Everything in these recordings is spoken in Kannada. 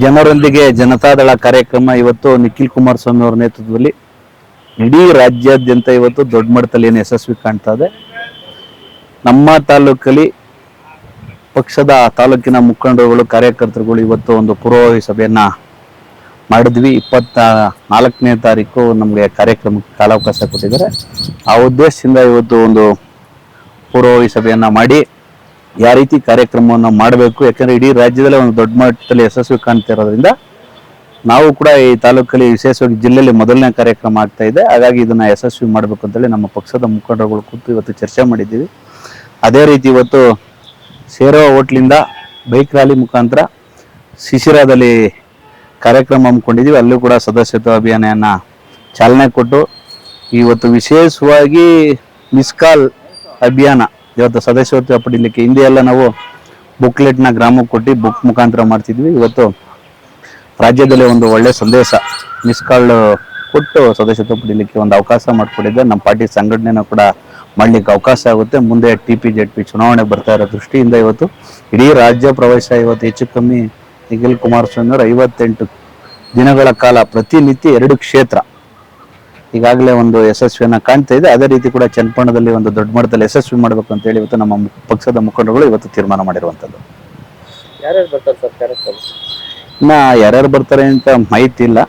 ಜನರೊಂದಿಗೆ ಜನತಾದಳ ಕಾರ್ಯಕ್ರಮ ಇವತ್ತು ನಿಖಿಲ್ ಕುಮಾರಸ್ವಾಮಿ ಅವರ ನೇತೃತ್ವದಲ್ಲಿ ಇಡೀ ರಾಜ್ಯಾದ್ಯಂತ ಇವತ್ತು ದೊಡ್ಡ ಮಟ್ಟದಲ್ಲಿ ಏನು ಯಶಸ್ವಿ ಕಾಣ್ತಾ ಇದೆ. ನಮ್ಮ ತಾಲೂಕಲ್ಲಿ ಪಕ್ಷದ ತಾಲೂಕಿನ ಮುಖಂಡರುಗಳು, ಕಾರ್ಯಕರ್ತರುಗಳು ಇವತ್ತು ಒಂದು ಪೂರ್ವಭಾವಿ ಸಭೆಯನ್ನ ಮಾಡಿದ್ವಿ. ಇಪ್ಪತ್ತ ನಾಲ್ಕನೇ ತಾರೀಕು ನಮಗೆ ಕಾರ್ಯಕ್ರಮಕ್ಕೆ ಕಾಲಾವಕಾಶ ಕೊಟ್ಟಿದ್ದಾರೆ. ಆ ಉದ್ದೇಶದಿಂದ ಇವತ್ತು ಒಂದು ಪೂರ್ವಭಾವಿ ಸಭೆಯನ್ನ ಮಾಡಿ ಯಾವ ರೀತಿ ಕಾರ್ಯಕ್ರಮವನ್ನು ಮಾಡಬೇಕು? ಯಾಕಂದ್ರೆ ಇಡೀ ರಾಜ್ಯದಲ್ಲೇ ಒಂದು ದೊಡ್ಡ ಮಟ್ಟದಲ್ಲಿ ಯಶಸ್ವಿ ಕಾಣ್ತಿರೋದ್ರಿಂದ ನಾವು ಕೂಡ ಈ ತಾಲೂಕಲ್ಲಿ ವಿಶೇಷವಾಗಿ ಜಿಲ್ಲೆಯಲ್ಲಿ ಮೊದಲನೇ ಕಾರ್ಯಕ್ರಮ ಆಗ್ತಾ ಇದೆ. ಹಾಗಾಗಿ ಇದನ್ನ ಯಶಸ್ವಿ ಮಾಡಬೇಕು ಅಂತೇಳಿ ನಮ್ಮ ಪಕ್ಷದ ಮುಖಂಡರುಗಳು ಕೂತು ಇವತ್ತು ಚರ್ಚೆ ಮಾಡಿದ್ದೀವಿ. ಅದೇ ರೀತಿ ಇವತ್ತು ಸೇರೋ ಹೋಟ್ಲಿಂದ ಬೈಕ್ ರ್ಯಾಲಿ ಮುಖಾಂತರ ಶಿಶಿರಾದಲ್ಲಿ ಕಾರ್ಯಕ್ರಮ ಹಮ್ಮಿಕೊಂಡಿದ್ದೀವಿ. ಅಲ್ಲೂ ಕೂಡ ಸದಸ್ಯತ್ವ ಅಭಿಯಾನ ಚಾಲನೆ ಕೊಟ್ಟು ಇವತ್ತು ವಿಶೇಷವಾಗಿ ಮಿಸ್ ಕಾಲ್ ಅಭಿಯಾನ ಇವತ್ತು ಸದಸ್ಯತ್ವ ಪಡೀಲಿಕ್ಕೆ ಹಿಂದೆ ಎಲ್ಲ ನಾವು ಬುಕ್ಲೆಟ್ನ ಗ್ರಾಮಕ್ಕೆ ಕೊಟ್ಟು ಬುಕ್ ಮುಖಾಂತರ ಮಾಡ್ತಿದ್ವಿ. ಇವತ್ತು ರಾಜ್ಯದಲ್ಲಿ ಒಂದು ಒಳ್ಳೆ ಸಂದೇಶ ಮಿಸ್ ಕಾಲ್ ಕೊಟ್ಟು ಸದಸ್ಯತ್ವ ಪಡೀಲಿಕ್ಕೆ ಒಂದು ಅವಕಾಶ ಮಾಡಿಕೊಟ್ಟಿದ್ದೆ ನಮ್ಮ ಪಾರ್ಟಿ ಸಂಘಟನೆನ ಕೂಡ ಮಾಡ್ಲಿಕ್ಕೆ ಅವಕಾಶ ಆಗುತ್ತೆ. ಮುಂದೆ ಟಿ ಪಿ ಜೆಡ್ ಪಿ ಚುನಾವಣೆ ಬರ್ತಾ ಇರೋ ದೃಷ್ಟಿಯಿಂದ ಇವತ್ತು ಇಡೀ ರಾಜ್ಯ ಪ್ರವೇಶ ಇವತ್ತು ಹೆಚ್ಚು ಕಮ್ಮಿ ನಿಖಿಲ್ ಕುಮಾರಸ್ವಾಮಿ ಅವರು ಐವತ್ತೆಂಟು ದಿನಗಳ ಕಾಲ ಪ್ರತಿನಿತ್ಯ ಎರಡು ಕ್ಷೇತ್ರ ಈಗಾಗಲೇ ಒಂದು ಯಶಸ್ವಿಯನ್ನ ಕಾಣ್ತಾ ಇದೆ. ಅದೇ ರೀತಿ ಕೂಡ ಚನ್ನಪಟ್ಟಣದಲ್ಲಿ ಒಂದು ದೊಡ್ಡ ಮಟ್ಟದಲ್ಲಿ ಯಶಸ್ವಿ ಮಾಡಬೇಕು ಅಂತ ಹೇಳಿ ಇವತ್ತು ನಮ್ಮ ಪಕ್ಷದ ಮುಖಂಡರುಗಳು ಇವತ್ತು ತೀರ್ಮಾನ ಮಾಡಿರುವಂಥದ್ದು ಯಾರು ಬರ್ತಾರೆ ಸರ್ ಕಾರ್ಯಕ್ರಮ? ಇನ್ನ ಯಾರ್ಯಾರು ಬರ್ತಾರೆ ಅಂತ ಮಾಹಿತಿ ಇಲ್ಲ.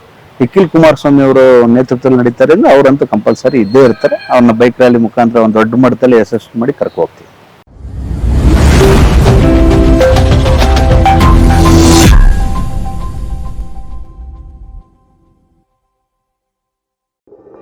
ನಿಖಿಲ್ ಕುಮಾರಸ್ವಾಮಿ ಅವರು ನೇತೃತ್ವದಲ್ಲಿ ನಡೀತಾರೆ ಅಂದ್ರೆ ಅವರಂತೂ ಕಂಪಲ್ಸರಿ ಇದ್ದೇ ಇರ್ತಾರೆ. ಅವ್ರನ್ನ ಬೈಕ್ ರ್ಯಾಲಿ ಮುಖಾಂತರ ಒಂದು ದೊಡ್ಡ ಮಟ್ಟದಲ್ಲಿ ಯಶಸ್ವಿ ಮಾಡಿ ಕರ್ಕೊ ಹೋಗ್ತೀವಿ.